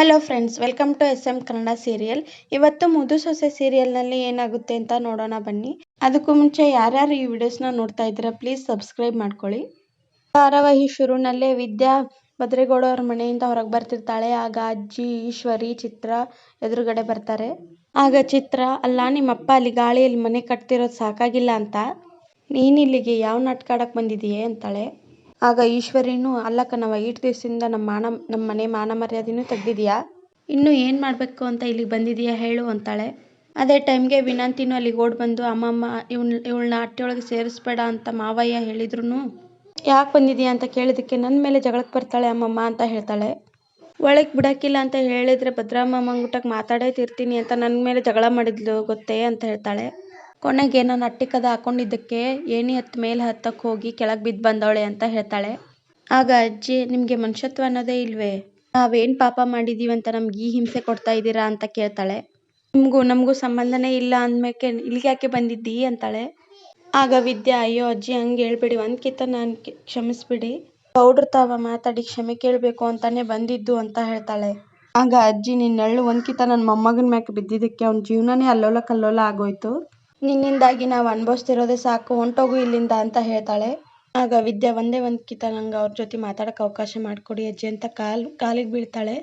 Hello friends welcome to S M Kannada serial ಇವತ್ತು ಮುದು ಸೊಸೆ ಸೀರಿಯಲ್ನಲ್ಲಿ ಏನಾಗುತ್ತೆ ಅಂತ ನೋಡೋಣ ಬನ್ನಿ. ಅದಕ್ಕೂ ಮುಂಚೆ ಯಾರ್ಯಾರು ಈ ವಿಡಿಯೋಸ್ನ ನೋಡ್ತಾ ಇದ್ದೀರಾ ಪ್ಲೀಸ್ ಸಬ್ಸ್ಕ್ರೈಬ್ ಮಾಡ್ಕೊಳ್ಳಿ. ಧಾರಾವಾಹಿ ಶುರುನಲ್ಲೇ ವಿದ್ಯಾ ಭದ್ರೇಗೌಡ ಅವ್ರ ಮನೆಯಿಂದ ಹೊರಗೆ ಬರ್ತಿರ್ತಾಳೆ. ಆಗ ಅಜ್ಜಿ, ಈಶ್ವರಿ, ಚಿತ್ರ ಎದುರುಗಡೆ ಬರ್ತಾರೆ. ಆಗ ಚಿತ್ರ, ಅಲ್ಲ, ನಿಮ್ಮಪ್ಪ ಅಲ್ಲಿ ಗಾಳಿಯಲ್ಲಿ ಮನೆ ಕಟ್ತಿರೋದು ಸಾಕಾಗಿಲ್ಲ ಅಂತ. ನೀನ್ ಇಲ್ಲಿಗೆ ಯಾವ ನಾಟಕ ಆಡಕ್ ಬಂದಿದೀಯೇ ಅಂತಾಳೆ. ಆಗ ಈಶ್ವರಿನೂ ಅಲ್ಲ ನಾವು ಈಟ್ ದಿವಸದಿಂದ ನಮ್ಮ ಮಾನ, ನಮ್ಮ ಮನೆ ಮಾನ ಮರ್ಯಾದೆನೂ ತೆಗ್ದಿದ್ಯಾ? ಇನ್ನು ಏನು ಮಾಡಬೇಕು ಅಂತ ಇಲ್ಲಿಗೆ ಬಂದಿದೀಯಾ ಹೇಳು ಅಂತಾಳೆ. ಅದೇ ಟೈಮ್ಗೆ ವಿನಂತಿನೂ ಅಲ್ಲಿಗೆ ಓಡ್ ಬಂದು, ಅಮ್ಮಮ್ಮ ಇವ್ಳನ್ನ ಇವಳನ್ನ ಅಟ್ಟೆಯೊಳಗೆ ಸೇರಿಸ್ಬೇಡ ಅಂತ ಮಾವಯ್ಯ ಹೇಳಿದ್ರು ಯಾಕೆ ಬಂದಿದೀಯಾ ಅಂತ ಕೇಳಿದಕ್ಕೆ ನನ್ನ ಮೇಲೆ ಜಗಳಕ್ಕೆ ಬರ್ತಾಳೆ ಅಮ್ಮಮ್ಮ ಅಂತ ಹೇಳ್ತಾಳೆ. ಒಳಗೆ ಬಿಡಕ್ಕಿಲ್ಲ ಅಂತ ಹೇಳಿದ್ರೆ ಭದ್ರಮ್ಮ ಮಂಗುಟಕ್ಕೆ ಮಾತಾಡೇ ತೀರ್ತೀನಿ ಅಂತ ನನ್ನ ಮೇಲೆ ಜಗಳ ಮಾಡಿದ್ಲು ಗೊತ್ತೇ ಅಂತ ಹೇಳ್ತಾಳೆ. ಕೊನೆಗೆ ನಾನು ಅಟ್ಟಿಕದ ಹಾಕೊಂಡಿದ್ದಕ್ಕೆ ಏಣಿ ಹತ್ತಿ ಮೇಲೆ ಹತ್ತಕ್ಕೆ ಹೋಗಿ ಕೆಳಗೆ ಬಿದ್ದು ಬಂದವಳೆ ಅಂತ ಹೇಳ್ತಾಳೆ. ಆಗ ಅಜ್ಜಿ, ನಿಮಗೆ ಮನುಷ್ಯತ್ವ ಅನ್ನೋದೇ ಇಲ್ವೇ? ನಾವೇನು ಪಾಪ ಮಾಡಿದ್ದೀವಿ ಅಂತ ನಮ್ಗೆ ಈ ಹಿಂಸೆ ಕೊಡ್ತಾ ಇದ್ದೀರಾ? ಅಂತ ಕೇಳ್ತಾಳೆ. ನಿಮಗೂ, ನಮಗೂ ಸಂಬಂಧನೇ ಇಲ್ಲ ಅಂದಮೇಲೆ ಇಲ್ಲಿಗೆ ಯಾಕೆ ಬಂದಿದ್ದಿ? ಅಂತಾಳೆ. ಆಗ, ವಿದ್ಯಾ, ಅಯ್ಯೋ ಅಜ್ಜಿ, ಹಂಗೆ ಹೇಳ್ಬೇಡಿ. ಕಿತ್ತ ನಾನು ಕ್ಷಮಿಸ್ಬಿಡಿ. ಗೌಡ್ರು ತಾವ ಮಾತಾಡಿ ಕ್ಷಮೆ ಕೇಳಬೇಕು ಅಂತಾನೆ ಬಂದಿದ್ದು ಅಂತ ಹೇಳ್ತಾಳೆ. ಆಗ ಅಜ್ಜಿ ನಿನ್ನೆಳ್ಳು ಒಂದ್ಕಿತ ನನ್ನ ಮೊಮ್ಮಗನ ಮ್ಯಾಕೆ ಬಿದ್ದಿದ್ದಕ್ಕೆ ಅವ್ನ ಜೀವನನೇ ಅಲ್ಲೋಲ ಕಲ್ಲೋಲ ಆಗೋಯ್ತು. ನಿನ್ನಿಂದಾಗಿ ನಾವು ಅನುಭವಿಸ್ತಿರೋದೇ ಸಾಕು, ಹೊಂಟೋಗು ಇಲ್ಲಿಂದ ಅಂತ ಹೇಳ್ತಾಳೆ. ಆಗ ವಿದ್ಯಾ ಒಂದೇ ಒಂದು ಕಿತ ನಂಗೆ ಅವ್ರ ಜೊತೆ ಮಾತಾಡೋಕೆ ಅವಕಾಶ ಮಾಡಿಕೊಡಿ ಅಜ್ಜಿ ಅಂತ ಕಾಲು, ಕಾಲಿಗೆ ಬೀಳ್ತಾಳೆ.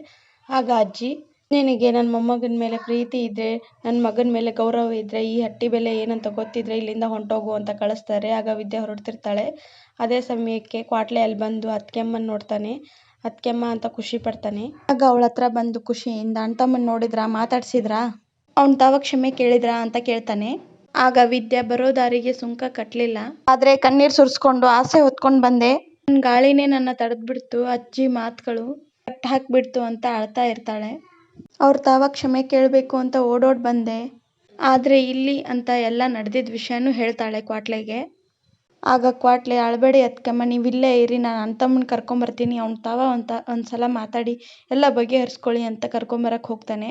ಆಗ ಅಜ್ಜಿ, ನಿನಗೆ ನನ್ನ ಮೊಮ್ಮಗನ ಮೇಲೆ ಪ್ರೀತಿ ಇದ್ದರೆ ನನ್ನ ಮಗನ ಮೇಲೆ ಗೌರವ ಇದ್ದರೆ ಈ ಹಟ್ಟಿ ಬೆಲೆ ಏನಂತ ಗೊತ್ತಿದ್ರೆ ಇಲ್ಲಿಂದ ಹೊಂಟೋಗು ಅಂತ ಕಳಿಸ್ತಾರೆ. ಆಗ ವಿದ್ಯಾ ಹೊರಡ್ತಿರ್ತಾಳೆ. ಅದೇ ಸಮಯಕ್ಕೆ ಕ್ವಾಟ್ಲೆ ಅಲ್ಲಿ ಬಂದು ಅತ್ಕೆಮ್ಮನ ನೋಡ್ತಾನೆ. ಅತ್ಕೆಮ್ಮ ಅಂತ ಖುಷಿ ಪಡ್ತಾನೆ. ಆಗ ಅವಳ ಹತ್ರ ಬಂದು ಖುಷಿಯಿಂದ ಅಣ್ಣ ತಮ್ಮನ ನೋಡಿದ್ರಾ, ಮಾತಾಡ್ಸಿದ್ರಾ? ಅವ್ನ ತಾವ ಕ್ಷಮೆ ಕೇಳಿದ್ರಾ? ಅಂತ ಕೇಳ್ತಾನೆ. ಆಗ ವಿದ್ಯಾ ಬರೋ ದಾರಿಗೆ ಸುಂಕ ಕಟ್ಟಲಿಲ್ಲ ಆದರೆ ಕಣ್ಣೀರು ಸುರಿಸ್ಕೊಂಡು ಆಸೆ ಹೊತ್ಕೊಂಡು ಬಂದೆ. ನನ್ನ ಗಾಳಿನೇ ನನ್ನ ತಡೆದ್ಬಿಡ್ತು, ಅಜ್ಜಿ ಮಾತುಗಳು ಕಟ್ ಹಾಕ್ಬಿಡ್ತು ಅಂತ ಅಳ್ತಾ ಇರ್ತಾಳೆ. ಅವ್ರ ತಾವ ಕ್ಷಮೆ ಕೇಳಬೇಕು ಅಂತ ಓಡೋಡ್ ಬಂದೆ. ಆದರೆ ಇಲ್ಲಿ ಅಂತ ಎಲ್ಲ ನಡೆದಿದ್ದ ವಿಷಯನೂ ಹೇಳ್ತಾಳೆ ಕ್ವಾಟ್ಲೆಗೆ. ಆಗ ಕ್ವಾಟ್ಲೆ, ಅಳಬೇಡಿ ಅತ್ಕಮ್ಮ ನೀವಿಲ್ಲೇ ಇರಿ, ನಾನು ಅಣ್ತಮ್ಮನ ಕರ್ಕೊಂಬರ್ತೀನಿ ಅವ್ನ ತಾವ ಅಂತ ಒಂದು ಸಲ ಮಾತಾಡಿ ಎಲ್ಲ ಬಗೆಹರಿಸ್ಕೊಳ್ಳಿ ಅಂತ ಕರ್ಕೊಂಬರಕ್ಕೆ ಹೋಗ್ತಾನೆ.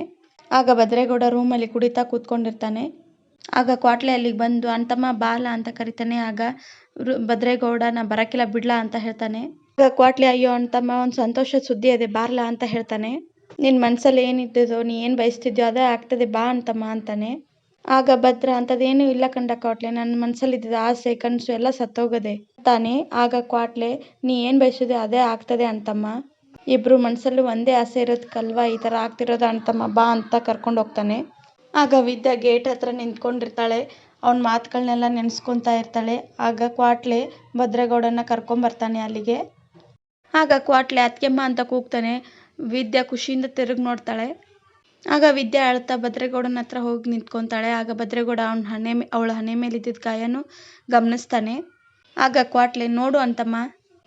ಆಗ ಭದ್ರೇಗೌಡ ರೂಮಲ್ಲಿ ಕುಡಿತಾ ಕೂತ್ಕೊಂಡಿರ್ತಾನೆ. ಆಗ ಕ್ವಾಟ್ಲೆ ಅಲ್ಲಿಗೆ ಬಂದು, ಅಂತಮ್ಮ, ಬಾಲ ಅಂತ ಕರಿತಾನೆ. ಆಗ ಭದ್ರೇಗೌಡ ನಾ ಬರಕಿಲ್ಲ, ಬಿಡ್ಲಾ ಅಂತ ಹೇಳ್ತಾನೆ. ಆಗ ಕ್ವಾಟ್ಲೆ, ಅಯ್ಯೋ, ಅಂತಮ್ಮ, ಒಂದು ಸಂತೋಷದ ಸುದ್ದಿ ಇದೆ ಬಾರ್ಲಾ ಅಂತ ಹೇಳ್ತಾನೆ. ನಿನ್ನ ಮನಸ್ಸಲ್ಲಿ ಏನಿದ್ದದೋ ನೀ ಏನು ಬಯಸ್ತಿದ್ಯೋ ಅದೇ ಆಗ್ತದೆ, ಬಾ ಅಂತಮ್ಮ ಅಂತಾನೆ. ಆಗ ಭದ್ರ, ಅಂತದೇನೂ ಇಲ್ಲ ಕಂಡ ಕ್ವಾಟ್ಲೆ ನನ್ನ ಮನಸ್ಸಲ್ಲಿದ್ದ ಆಸೆ, ಕನಸು ಎಲ್ಲ ಸತ್ತೋಗದೆ ತಾನೆ ಆಗ ಕ್ವಾಟ್ಲೆ, ನೀ ಏನು ಬಯಸಿದೆ ಅದೇ ಆಗ್ತದೆ ಅಂತಮ್ಮ. ಇಬ್ರು ಮನಸ್ಸಲ್ಲೂ ಒಂದೇ ಆಸೆ ಇರೋದಕ್ಕಲ್ವಾ ಈ ಥರ ಆಗ್ತಿರೋದು ಅಂತಮ್ಮ, ಬಾ ಅಂತ ಕರ್ಕೊಂಡು ಹೋಗ್ತಾನೆ. ಆಗ ವಿದ್ಯಾ ಗೇಟ್ ಹತ್ರ ನಿಂತ್ಕೊಂಡಿರ್ತಾಳೆ. ಅವ್ನ ಮಾತುಗಳನ್ನೆಲ್ಲ ನೆನೆಸ್ಕೊತಾ ಇರ್ತಾಳೆ. ಆಗ ಕ್ವಾಟ್ಲೆ ಭದ್ರೇಗೌಡನ ಕರ್ಕೊಂಬರ್ತಾನೆ ಅಲ್ಲಿಗೆ. ಆಗ ಕ್ವಾಟ್ಲೆ ಅತ್ಕೆಮ್ಮ ಅಂತ ಕೂಗ್ತಾನೆ. ವಿದ್ಯಾ ಖುಷಿಯಿಂದ ತಿರುಗಿ ನೋಡ್ತಾಳೆ. ಆಗ ವಿದ್ಯಾ ಅಳ್ತಾ ಭದ್ರೇಗೌಡನ ಹತ್ರ ಹೋಗಿ ನಿಂತ್ಕೊತಾಳೆ. ಆಗ ಭದ್ರೇಗೌಡ ಅವನ ಹಣೆ ಅವಳ ಹಣೆ ಮೇಲೆ ಇದ್ದಿದ್ದ ಗಾಯನೂ ಗಮನಿಸ್ತಾನೆ. ಆಗ ಕ್ವಾಟ್ಲೆ, ನೋಡು ಅಂತಮ್ಮ,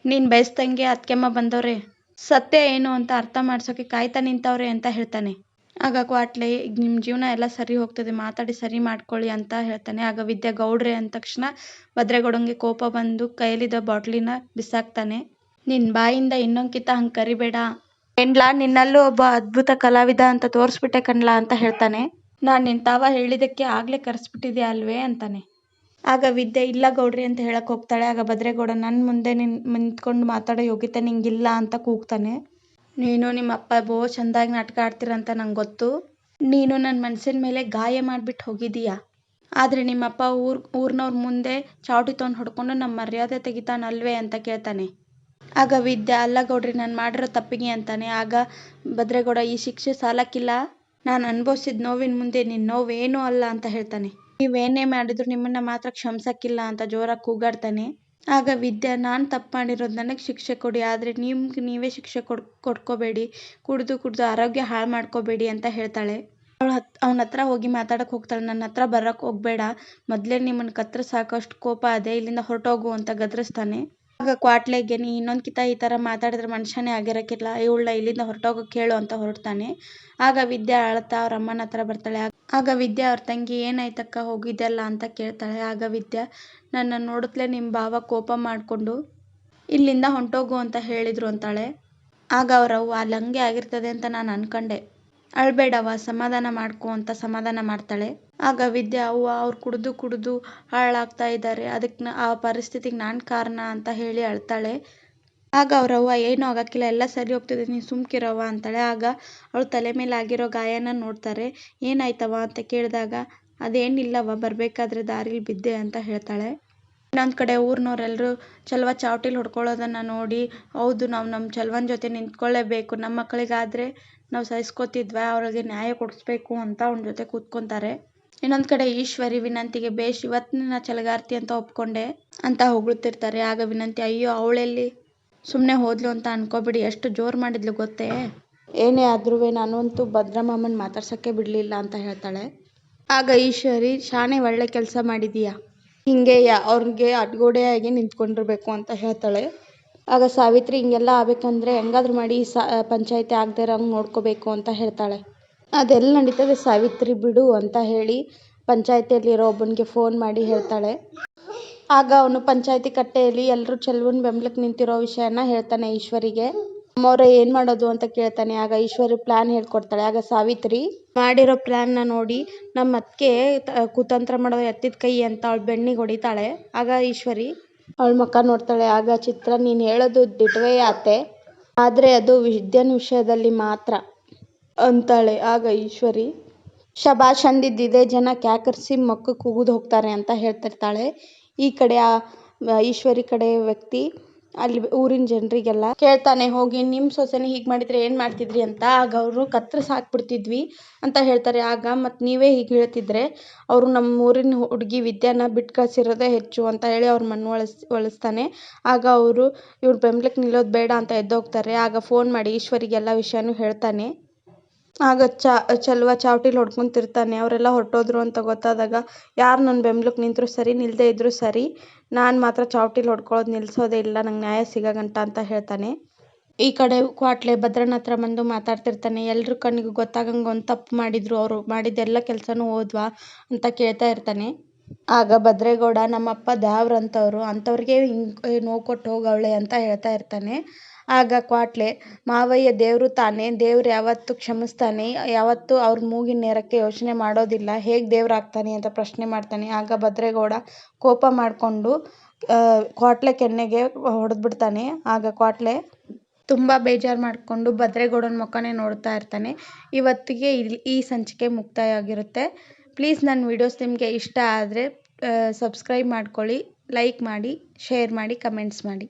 ನೀನು ಬಯಸ್ದಂಗೆ ಅತ್ಕೆಮ್ಮ ಬಂದವ್ರೆ. ಸತ್ಯ ಏನು ಅಂತ ಅರ್ಥ ಮಾಡ್ಸೋಕೆ ಕಾಯ್ತಾ ನಿಂತವ್ರೆ ಅಂತ ಹೇಳ್ತಾನೆ. ಆಗ ಕ್ವಾಟ್ಲೆ ಈಗ ನಿಮ್ಮ ಜೀವನ ಎಲ್ಲ ಸರಿ ಹೋಗ್ತದೆ, ಮಾತಾಡಿ ಸರಿ ಮಾಡ್ಕೊಳ್ಳಿ ಅಂತ ಹೇಳ್ತಾನೆ. ಆಗ ವಿದ್ಯಾ ಗೌಡ್ರೆ ಅಂದ ತಕ್ಷಣ ಭದ್ರೇಗೌಡಂಗೆ ಕೋಪ ಬಂದು ಕೈಯಲ್ಲಿದ್ದ ಬಾಟ್ಲಿನ ಬಿಸಾಕ್ತಾನೆ. ನಿನ್ನ ಬಾಯಿಂದ ಇನ್ನೊಂದ್ಕಿತ ಹಂಗೆ ಕರಿಬೇಡ. ಏನ್ಲಾ ನಿನ್ನಲ್ಲೂ ಒಬ್ಬ ಅದ್ಭುತ ಕಲಾವಿದ ಅಂತ ತೋರಿಸ್ಬಿಟ್ಟೆ ಕಣ್ಲಾ ಅಂತ ಹೇಳ್ತಾನೆ. ನಾನು ನಿನ್ನ ತಾವ ಹೇಳಿದ್ದಕ್ಕೆ ಆಗಲೇ ಕರೆಸ್ಬಿಟ್ಟಿದ್ಯಾ ಅಲ್ವೇ ಅಂತಾನೆ. ಆಗ ವಿದ್ಯೆ, ಇಲ್ಲ ಗೌಡ್ರಿ ಅಂತ ಹೇಳಕ್ ಹೋಗ್ತಾಳೆ. ಆಗ ಭದ್ರೇಗೌಡ ನನ್ನ ಮುಂದೆ ನಿನ್ ನಿಂತ್ಕೊಂಡು ಮಾತಾಡೋ ಯೋಗ್ಯತೆ ನಿಂಗಿಲ್ಲ ಅಂತ ಕೂಗ್ತಾನೆ. ನೀನು ನಿಮ್ಮ ಅಪ್ಪ ಬೋ ಚಂದಾಗಿ ನಾಟಕ ಆಡ್ತೀರಂತ ನಂಗೆ ಗೊತ್ತು. ನೀನು ನನ್ನ ಮನಸ್ಸಿನ ಮೇಲೆ ಗಾಯ ಮಾಡಿಬಿಟ್ಟು ಹೋಗಿದ್ದೀಯಾ ಆದರೆ ನಿಮ್ಮಪ್ಪ ಊರ್, ಊರಿನವ್ರ ಮುಂದೆ ಚಾವಟಿ ತೊಗೊಂಡು ಹೊಡ್ಕೊಂಡು ನಮ್ಮ ಮರ್ಯಾದೆ ತೆಗಿತಾನಲ್ವೇ ಅಂತ ಕೇಳ್ತಾನೆ. ಆಗ ವಿದ್ಯಾ ಅಲ್ಲ ಗೌಡ್ರಿ ನಾನು ಮಾಡಿರೋ ತಪ್ಪಿಗೆ ಅಂತಾನೆ, ಆಗ ಭದ್ರೇಗೌಡ ಈ ಶಿಕ್ಷೆ ಸಾಲಕ್ಕಿಲ್ಲ? ನಾನು ಅನುಭವಿಸಿದ ನೋವಿನ ಮುಂದೆ ನಿನ್ನ ನೋವೇನೂ ಅಲ್ಲ ಅಂತ ಹೇಳ್ತಾನೆ. ನೀವೇನೇ ಮಾಡಿದ್ರು ನಿಮ್ಮನ್ನ ಮಾತ್ರ ಕ್ಷಮಿಸಕ್ಕಿಲ್ಲ ಅಂತ ಜೋರಾಗಿ ಕೂಗಾಡ್ತಾನೆ. ಆಗ ವಿದ್ಯಾ, ನಾನು ತಪ್ಪು ಮಾಡಿರೋದು ನನಗೆ ಶಿಕ್ಷೆ ಕೊಡಿ, ಆದರೆ ನಿಮ್ಗೆ ನೀವೇ ಶಿಕ್ಷೆ ಕೊಡ್ ಕೊಟ್ಕೋಬೇಡಿ ಕುಡಿದು ಕುಡಿದು ಆರೋಗ್ಯ ಹಾಳು ಮಾಡ್ಕೋಬೇಡಿ ಅಂತ ಹೇಳ್ತಾಳೆ. ಅವಳು ಹತ್, ಅವ್ನ ಹತ್ರ ಹೋಗಿ ಮಾತಾಡಕ್ಕೆ ಹೋಗ್ತಾಳೆ. ನನ್ನ ಹತ್ರ ಬರೋಕೆ ಹೋಗಬೇಡ. ಮೊದಲೇ ನಿಮ್ಮನ್ನು ಕತ್ರ ಸಾಕಷ್ಟು ಕೋಪ ಅದೇ, ಇಲ್ಲಿಂದ ಹೊರಟೋಗು ಅಂತ ಗದರಿಸ್ತಾನೆ. ಆಗ ಕ್ವಾಟ್ಲೆಗೆ ನೀ ಇನ್ನೊಂದು ಕಿತ ಈ ತರ ಮಾತಾಡಿದ್ರೆ ಮನುಷ್ಯನೇ ಆಗಿರಕ್ಕಿಲ್ಲ. ಇವಳನ್ನ ಇಲ್ಲಿಂದ ಹೊರಟೋಗಕ್ಕೆ ಕೇಳು ಅಂತ ಹೊರಡ್ತಾನೆ. ಆಗ ವಿದ್ಯಾ ಅಳ್ತಾ ಅವ್ರ ಅಮ್ಮನ ಹತ್ರ ಬರ್ತಾಳೆ. ಆಗ ವಿದ್ಯಾ ಅವ್ರ ತಂಗಿ, ಏನಾಯ್ತಕ್ಕ, ಹೋಗಿದ್ಯಲ್ಲ? ಅಂತ ಕೇಳ್ತಾಳೆ. ಆಗ ವಿದ್ಯಾ, ನನ್ನ ನೋಡುತ್ತಲೇ ನಿಮ್ಮ ಭಾವ ಕೋಪ ಮಾಡಿಕೊಂಡು ಇಲ್ಲಿಂದ ಹೊಂಟೋಗು ಅಂತ ಹೇಳಿದ್ರು ಅಂತಾಳೆ. ಆಗ ಅವ್ರವ್ವ ಅಲ್ಲಿ ಹಂಗೆ ಆಗಿರ್ತದೆ ಅಂತ ನಾನು ಅನ್ಕೊಂಡೆ. ಅಳ್ಬೇಡವ್ವ, ಸಮಾಧಾನ ಮಾಡ್ಕೊ ಅಂತ ಸಮಾಧಾನ ಮಾಡ್ತಾಳೆ. ಆಗ ವಿದ್ಯಾ, ಅವ್ವ, ಅವ್ರು ಕುಡಿದು ಕುಡಿದು ಹಾಳಾಗ್ತಾ ಇದ್ದಾರೆ. ಅದಕ್ಕೆ ಆ ಪರಿಸ್ಥಿತಿಗೆ ನಾನು ಕಾರಣ ಅಂತ ಹೇಳಿ ಅಳ್ತಾಳೆ. ಆಗ ಅವ್ರವ್ವ ಏನೂ ಆಗಕ್ಕಿಲ್ಲ, ಎಲ್ಲ ಸರಿ ಹೋಗ್ತದೆ, ನೀನು ಸುಮ್ಕಿರವ್ವ ಅಂತಾಳೆ. ಆಗ ಅವಳು ತಲೆ ಮೇಲೆ ಆಗಿರೋ ಗಾಯನ ನೋಡ್ತಾರೆ. ಏನಾಯ್ತವ ಅಂತ ಕೇಳಿದಾಗ, ಅದೇನಿಲ್ಲವ್ವ, ಬರಬೇಕಾದ್ರೆ ದಾರಿಲಿ ಬಿದ್ದೆ ಅಂತ ಹೇಳ್ತಾಳೆ. ಇನ್ನೊಂದು ಕಡೆ ಊರಿನವರೆಲ್ಲರೂ ಚಲ್ವ ಚಾವಟಿಲಿ ಹೊಡ್ಕೊಳ್ಳೋದನ್ನು ನೋಡಿ, ಹೌದು ನಾವು ನಮ್ಮ ಚಲುವನ ಜೊತೆ ನಿಂತ್ಕೊಳ್ಳೇಬೇಕು ನಮ್ಮ ಮಕ್ಕಳಿಗಾದರೆ ನಾವು ಸಹಿಸ್ಕೋತಿದ್ವಾ, ಅವ್ರಿಗೆ ನ್ಯಾಯ ಕೊಡಿಸ್ಬೇಕು ಅಂತ ಅವನ ಜೊತೆ ಕೂತ್ಕೊಂತಾರೆ. ಇನ್ನೊಂದು ಕಡೆ ಈಶ್ವರಿ ವಿನಂತಿಗೆ ಬೇಷ್ ಇವತ್ತಿನ ಚಲಗಾರ್ತಿ ಅಂತ ಒಪ್ಕೊಂಡೆ ಅಂತ ಹೊಗಳ್ತಿರ್ತಾರೆ. ಆಗ ವಿನಂತಿ, ಅಯ್ಯೋ ಅವಳೆಲ್ಲಿ ಸುಮ್ಮನೆ ಹೋದ್ಲು ಅಂತ ಅನ್ಕೋಬಿಡಿ, ಎಷ್ಟು ಜೋರು ಮಾಡಿದ್ಲು ಗೊತ್ತೇ? ಏನೇ ಆದ್ರೂ ನಾನಂತೂ ಭದ್ರಮಾಮನ್ ಮಾತಾಡ್ಸೋಕ್ಕೆ ಬಿಡಲಿಲ್ಲ ಅಂತ ಹೇಳ್ತಾಳೆ. ಆಗ ಈಶ್ವರಿ ಶಾನೆ ಒಳ್ಳೆ ಕೆಲಸ ಮಾಡಿದೀಯಾ? ಹಿಂಗೆ ಅವ್ರಿಗೆ ಅಡ್ಗೋಡೆಯಾಗಿ ನಿಂತ್ಕೊಂಡಿರ್ಬೇಕು ಅಂತ ಹೇಳ್ತಾಳೆ. ಆಗ ಸಾವಿತ್ರಿ ಹಿಂಗೆಲ್ಲ ಆಗ್ಬೇಕಂದ್ರೆ ಹೆಂಗಾದ್ರೂ ಮಾಡಿ ಸಾ, ಪಂಚಾಯಿತಿ ಆಗದೇ ಇರೋಂಗೆ ನೋಡ್ಕೋಬೇಕು ಅಂತ ಹೇಳ್ತಾಳೆ. ಅದೆಲ್ಲ ನಡೀತದೆ ಸಾವಿತ್ರಿ ಬಿಡು ಅಂತ ಹೇಳಿ ಪಂಚಾಯಿತಿಯಲ್ಲಿರೋ ಒಬ್ಬನಿಗೆ ಫೋನ್ ಮಾಡಿ ಹೇಳ್ತಾಳೆ. ಆಗ ಅವನು ಪಂಚಾಯಿತಿ ಕಟ್ಟೆಯಲ್ಲಿ ಎಲ್ಲರೂ ಚೆಲುವನ ಬೆಂಬಲಕ್ಕೆ ನಿಂತಿರೋ ವಿಷಯನ ಹೇಳ್ತಾನೆ ಈಶ್ವರಿಗೆ. ಅಮ್ಮವ್ರೆ ಏನು ಮಾಡೋದು ಅಂತ ಕೇಳ್ತಾನೆ. ಆಗ ಈಶ್ವರಿ ಪ್ಲ್ಯಾನ್ ಹೇಳ್ಕೊಡ್ತಾಳೆ. ಆಗ ಸಾವಿತ್ರಿ ಮಾಡಿರೋ ನ ನೋಡಿ ನಮ್ಮ ಅತ್ತಿಗೆ ಕುತಂತ್ರ ಮಾಡೋ ಎತ್ತಿದ ಕೈ ಅಂತ ಅವಳು ಬೆನ್ನಿಗೆ ಹೊಡಿತಾಳೆ. ಆಗ ಈಶ್ವರಿ ಅವಳ ಮುಖ ನೋಡ್ತಾಳೆ. ಆಗ ಚಿತ್ರ, ನೀನು ಹೇಳೋದು ದಿಟ್ವೇ ಆತೆ. ಆದರೆ ಅದು ವಿದ್ಯನ ವಿಷಯದಲ್ಲಿ ಮಾತ್ರ ಅಂತಾಳೆ. ಆಗ ಈಶ್ವರಿ ಶಬಾಷ್ ಅಂದಿದ್ದಿದೆ. ಜನ ಕ್ಯಾಕರಿಸಿ ಮಕ್ಕ ಉಗಿದು ಹೋಗ್ತಾರೆ ಅಂತ ಹೇಳ್ತಿರ್ತಾಳೆ. ಈ ಕಡೆ ಆ, ಈಶ್ವರಿ ಕಡೆ ವ್ಯಕ್ತಿ ಅಲ್ಲಿ ಊರಿನ ಜನರಿಗೆಲ್ಲ ಕೇಳ್ತಾನೆ, ಹೋಗಿ ನಿಮ್ಮ ಸೊಸೆನ ಹೀಗೆ ಮಾಡಿದರೆ ಏನು ಮಾಡ್ತಿದ್ರಿ ಅಂತ. ಆಗ ಅವರು ಕತ್ರಿಸಿ ಹಾಕ್ಬಿಡ್ತಿದ್ವಿ ಅಂತ ಹೇಳ್ತಾರೆ. ಆಗ ಮತ್ತು ನೀವೇ ಹೀಗೆ ಹೇಳ್ತಿದ್ರೆ, ಅವರು ನಮ್ಮ ಊರಿನ ಹುಡುಗಿ ವಿದ್ಯಾನ ಬಿಟ್ಟು ಕಳಿಸಿರೋದೇ ಹೆಚ್ಚು ಅಂತ ಹೇಳಿ ಅವ್ರ ಒಳಸ್ ಒಲಿಸ್ತಾನೆ ಆಗ ಅವರು, ಇವ್ರ ಬೆಂಬಲಕ್ಕೆ ನಿಲ್ಲೋದು ಬೇಡ ಅಂತ ಎದ್ದೋಗ್ತಾರೆ. ಆಗ ಫೋನ್ ಮಾಡಿ ಈಶ್ವರಿಗೆ ಎಲ್ಲ ವಿಷಯನೂ ಹೇಳ್ತಾನೆ. ಆಗ ಚಾ, ಚಲುವ ಚಾವಟಿಲಿ ಹೊಡ್ಕೊಂತಿರ್ತಾನೆ. ಅವರೆಲ್ಲ ಹೊರಟೋದ್ರು ಅಂತ ಗೊತ್ತಾದಾಗ, ಯಾರು ನನ್ನ ಬೆಂಬಲಕ್ಕೆ ನಿಂತರೂ ಸರಿ ನಿಲ್ಲದೆ ಇದ್ದರೂ ಸರಿ ನಾನು ಮಾತ್ರ ಚಾವಟಿಲಿ ಹೊಡ್ಕೊಳ್ಳೋದು ನಿಲ್ಲಿಸೋದೇ ಇಲ್ಲ, ನಂಗೆ ನ್ಯಾಯ ಸಿಗೋಗಂಟ ಅಂತ ಹೇಳ್ತಾನೆ. ಈ ಕಡೆ ಕ್ವಾಟ್ಲೆ ಭದ್ರನ ಹತ್ರ ಬಂದು ಮಾತಾಡ್ತಿರ್ತಾನೆ. ಎಲ್ಲರ ಕಣ್ಣಿಗೂ ಗೊತ್ತಾಗಂಗೆ ಒಂದು ತಪ್ಪು ಮಾಡಿದ್ರು ಅವರು ಮಾಡಿದ್ದೆಲ್ಲ ಕೆಲಸನೂ ಹೋದ್ವಾ ಅಂತ ಕೇಳ್ತಾ ಇರ್ತಾನೆ. ಆಗ ಭದ್ರೇಗೌಡ, ನಮ್ಮಪ್ಪ ದ್ಯಾವ್ರಂಥವ್ರು ಅಂಥವ್ರಿಗೆ ಹಿಂಗೆ ನೋವು ಕೊಟ್ಟು ಹೋಗವಳೆ ಅಂತ ಹೇಳ್ತಾ ಇರ್ತಾನೆ. ಆಗ ಕ್ವಾಟ್ಲೆ, ಮಾವಯ್ಯ ದೇವರು ತಾನೇ, ದೇವ್ರು ಯಾವತ್ತೂ ಕ್ಷಮಿಸ್ತಾನೆ, ಯಾವತ್ತೂ ಅವ್ರ ಮೂಗಿನ ನೇರಕ್ಕೆ ಯೋಚನೆ ಮಾಡೋದಿಲ್ಲ, ಹೇಗೆ ದೇವರಾಗ್ತಾನೆ ಅಂತ ಪ್ರಶ್ನೆ ಮಾಡ್ತಾನೆ. ಆಗ ಭದ್ರೇಗೌಡ ಕೋಪ ಮಾಡಿಕೊಂಡು ಕ್ವಾಟ್ಲೆ ಕೆನ್ನೆಗೆ ಹೊಡೆದ್ಬಿಡ್ತಾನೆ. ಆಗ ಕ್ವಾಟ್ಲೆ ತುಂಬ ಬೇಜಾರು ಮಾಡಿಕೊಂಡು ಭದ್ರೇಗೌಡನ ಮುಖನೇ ನೋಡ್ತಾ ಇರ್ತಾನೆ. ಇವತ್ತಿಗೆ ಈ ಸಂಚಿಕೆ ಮುಕ್ತಾಯ ಆಗಿರುತ್ತೆ ಪ್ಲೀಸ್ ನನ್ನ ವಿಡಿಯೋಸ್ ನಿಮಗೆ ಇಷ್ಟ ಆದರೆ ಸಬ್ಸ್ಕ್ರೈಬ್ ಮಾಡ್ಕೊಳ್ಳಿ, ಲೈಕ್ ಮಾಡಿ, ಶೇರ್ ಮಾಡಿ, ಕಮೆಂಟ್ಸ್ ಮಾಡಿ.